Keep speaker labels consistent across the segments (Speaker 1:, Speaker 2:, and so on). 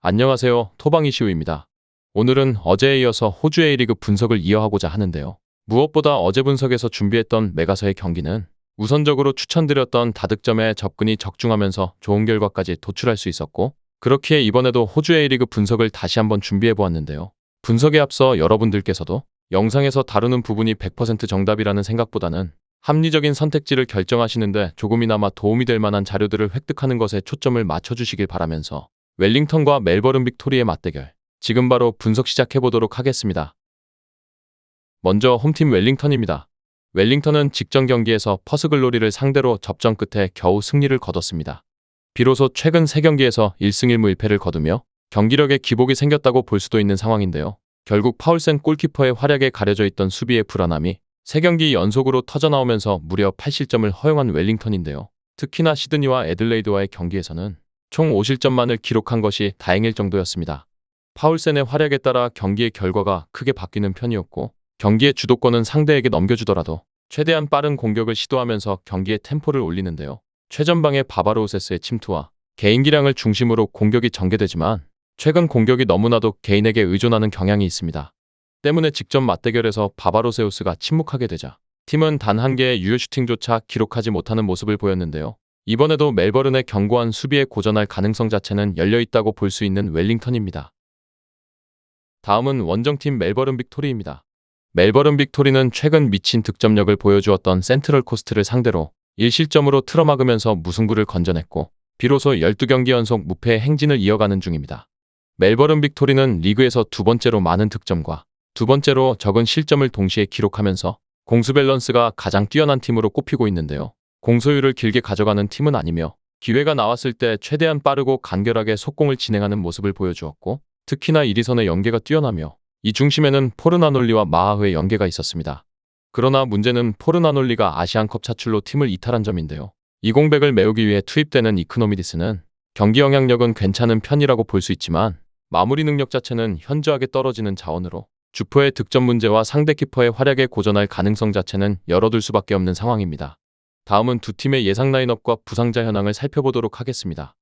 Speaker 1: 안녕하세요. 토방이시우입니다. 오늘은 어제에 이어서 호주 A리그 분석을 이어가고자 하는데요. 무엇보다 어제 분석에서 준비했던 메가서의 경기는 우선적으로 추천드렸던 다득점에 접근이 적중하면서 좋은 결과까지 도출할 수 있었고 그렇기에 이번에도 호주 A리그 분석을 다시 한번 준비해 보았는데요. 분석에 앞서 여러분들께서도 영상에서 다루는 부분이 100% 정답이라는 생각보다는 합리적인 선택지를 결정하시는데 조금이나마 도움이 될 만한 자료들을 획득하는 것에 초점을 맞춰주시길 바라면서 웰링턴과 멜버른 빅토리의 맞대결 지금 바로 분석 시작해 보도록 하겠습니다. 먼저 홈팀 웰링턴입니다. 웰링턴은 직전 경기에서 퍼스글로리를 상대로 접전 끝에 겨우 승리를 거뒀습니다. 비로소 최근 3경기에서 1승 1무 1패를 거두며 경기력에 기복이 생겼다고 볼 수도 있는 상황인데요. 결국 파울센 골키퍼의 활약에 가려져 있던 수비의 불안함이 3경기 연속으로 터져나오면서 무려 8실점을 허용한 웰링턴인데요. 특히나 시드니와 애들레이드와의 경기에서는 총 5실점만을 기록한 것이 다행일 정도였습니다. 파울센의 활약에 따라 경기의 결과가 크게 바뀌는 편이었고 경기의 주도권은 상대에게 넘겨주더라도 최대한 빠른 공격을 시도하면서 경기의 템포를 올리는데요. 최전방의 바바로우세스의 침투와 개인 기량을 중심으로 공격이 전개되지만 최근 공격이 너무나도 개인에게 의존하는 경향이 있습니다. 때문에 직전 맞대결에서 바바로세우스가 침묵하게 되자 팀은 단 한 개의 유효 슈팅조차 기록하지 못하는 모습을 보였는데요. 이번에도 멜버른의 견고한 수비에 고전할 가능성 자체는 열려 있다고 볼 수 있는 웰링턴입니다. 다음은 원정팀 멜버른 빅토리입니다. 멜버른 빅토리는 최근 미친 득점력을 보여주었던 센트럴 코스트를 상대로 1실점으로 틀어막으면서 무승부를 건져냈고 비로소 12경기 연속 무패의 행진을 이어가는 중입니다. 멜버른 빅토리는 리그에서 두 번째로 많은 득점과 두 번째로 적은 실점을 동시에 기록하면서 공수 밸런스가 가장 뛰어난 팀으로 꼽히고 있는데요. 공소율을 길게 가져가는 팀은 아니며 기회가 나왔을 때 최대한 빠르고 간결하게 속공을 진행하는 모습을 보여주었고 특히나 1위선의 연계가 뛰어나며 이 중심에는 포르나놀리와 마하흐의 연계가 있었습니다. 그러나 문제는 포르나놀리가 아시안컵 차출로 팀을 이탈한 점인데요. 이 공백을 메우기 위해 투입되는 이크노미디스는 경기 영향력은 괜찮은 편이라고 볼 수 있지만 마무리 능력 자체는 현저하게 떨어지는 자원으로 주포의 득점 문제와 상대 키퍼의 활약에 고전할 가능성 자체는 열어둘 수밖에 없는 상황입니다. 다음은 두 팀의 예상 라인업과 부상자 현황을 살펴보도록 하겠습니다.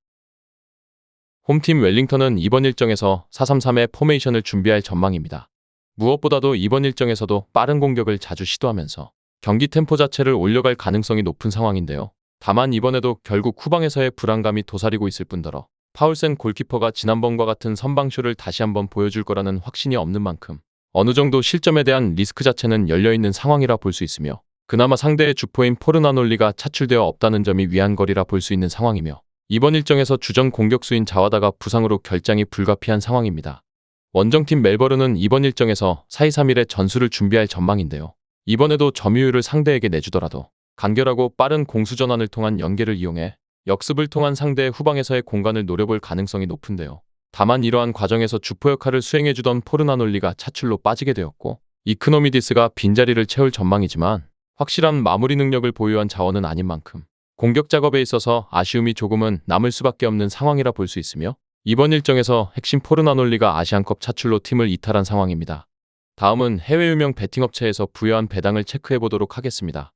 Speaker 1: 홈팀 웰링턴은 이번 일정에서 4-3-3의 포메이션을 준비할 전망입니다. 무엇보다도 이번 일정에서도 빠른 공격을 자주 시도하면서 경기 템포 자체를 올려갈 가능성이 높은 상황인데요. 다만 이번에도 결국 후방에서의 불안감이 도사리고 있을 뿐더러 파울센 골키퍼가 지난번과 같은 선방쇼를 다시 한번 보여줄 거라는 확신이 없는 만큼 어느 정도 실점에 대한 리스크 자체는 열려있는 상황이라 볼 수 있으며 그나마 상대의 주포인 포르나놀리가 차출되어 없다는 점이 위안거리라 볼 수 있는 상황이며 이번 일정에서 주전 공격수인 자와다가 부상으로 결장이 불가피한 상황입니다. 원정팀 멜버른은 이번 일정에서 4-2-3-1의 전술을 준비할 전망인데요. 이번에도 점유율을 상대에게 내주더라도 간결하고 빠른 공수 전환을 통한 연계를 이용해 역습을 통한 상대의 후방에서의 공간을 노려볼 가능성이 높은데요. 다만 이러한 과정에서 주포 역할을 수행해주던 포르나놀리가 차출로 빠지게 되었고 이크노미디스가 빈자리를 채울 전망이지만 확실한 마무리 능력을 보유한 자원은 아닌 만큼 공격 작업에 있어서 아쉬움이 조금은 남을 수밖에 없는 상황이라 볼 수 있으며 이번 일정에서 핵심 포르나놀리가 아시안컵 차출로 팀을 이탈한 상황입니다. 다음은 해외 유명 베팅업체에서 부여한 배당을 체크해 보도록 하겠습니다.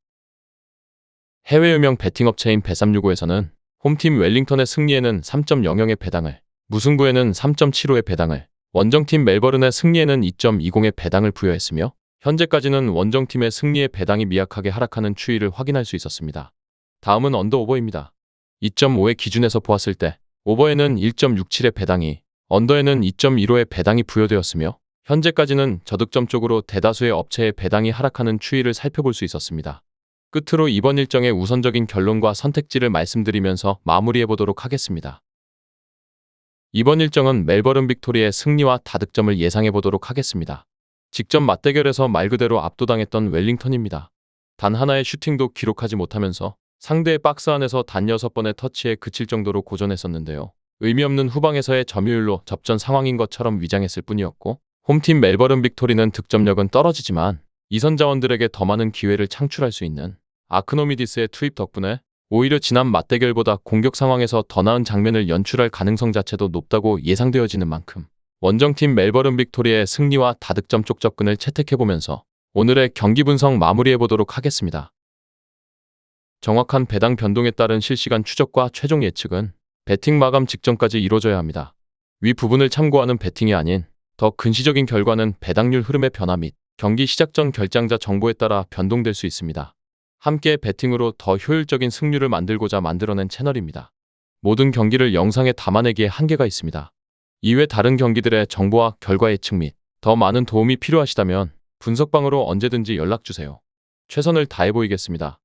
Speaker 1: 해외 유명 베팅업체인 베365에서는 홈팀 웰링턴의 승리에는 3.00의 배당을, 무승부에는 3.75의 배당을, 원정팀 멜버른의 승리에는 2.20의 배당을 부여했으며 현재까지는 원정팀의 승리의 배당이 미약하게 하락하는 추이를 확인할 수 있었습니다. 다음은 언더 오버입니다. 2.5의 기준에서 보았을 때 오버에는 1.67의 배당이 언더에는 2.15의 배당이 부여되었으며 현재까지는 저득점 쪽으로 대다수의 업체의 배당이 하락하는 추이를 살펴볼 수 있었습니다. 끝으로 이번 일정의 우선적인 결론과 선택지를 말씀드리면서 마무리해 보도록 하겠습니다. 이번 일정은 멜버른 빅토리의 승리와 다득점을 예상해 보도록 하겠습니다. 직접 맞대결에서 말 그대로 압도당했던 웰링턴입니다. 단 하나의 슈팅도 기록하지 못하면서 상대의 박스 안에서 단 6번의 터치에 그칠 정도로 고전했었는데요. 의미 없는 후방에서의 점유율로 접전 상황인 것처럼 위장했을 뿐이었고 홈팀 멜버른 빅토리는 득점력은 떨어지지만 이선 자원들에게 더 많은 기회를 창출할 수 있는 아크노미디스의 투입 덕분에 오히려 지난 맞대결보다 공격 상황에서 더 나은 장면을 연출할 가능성 자체도 높다고 예상되어지는 만큼 원정팀 멜버른 빅토리의 승리와 다득점 쪽 접근을 채택해보면서 오늘의 경기 분석 마무리해보도록 하겠습니다. 정확한 배당 변동에 따른 실시간 추적과 최종 예측은 배팅 마감 직전까지 이루어져야 합니다. 위 부분을 참고하는 베팅이 아닌 더 근시적인 결과는 배당률 흐름의 변화 및 경기 시작 전 결장자 정보에 따라 변동될 수 있습니다. 함께 베팅으로 더 효율적인 승률을 만들고자 만들어낸 채널입니다. 모든 경기를 영상에 담아내기에 한계가 있습니다. 이외 다른 경기들의 정보와 결과 예측 및 더 많은 도움이 필요하시다면 분석방으로 언제든지 연락 주세요. 최선을 다해 보이겠습니다.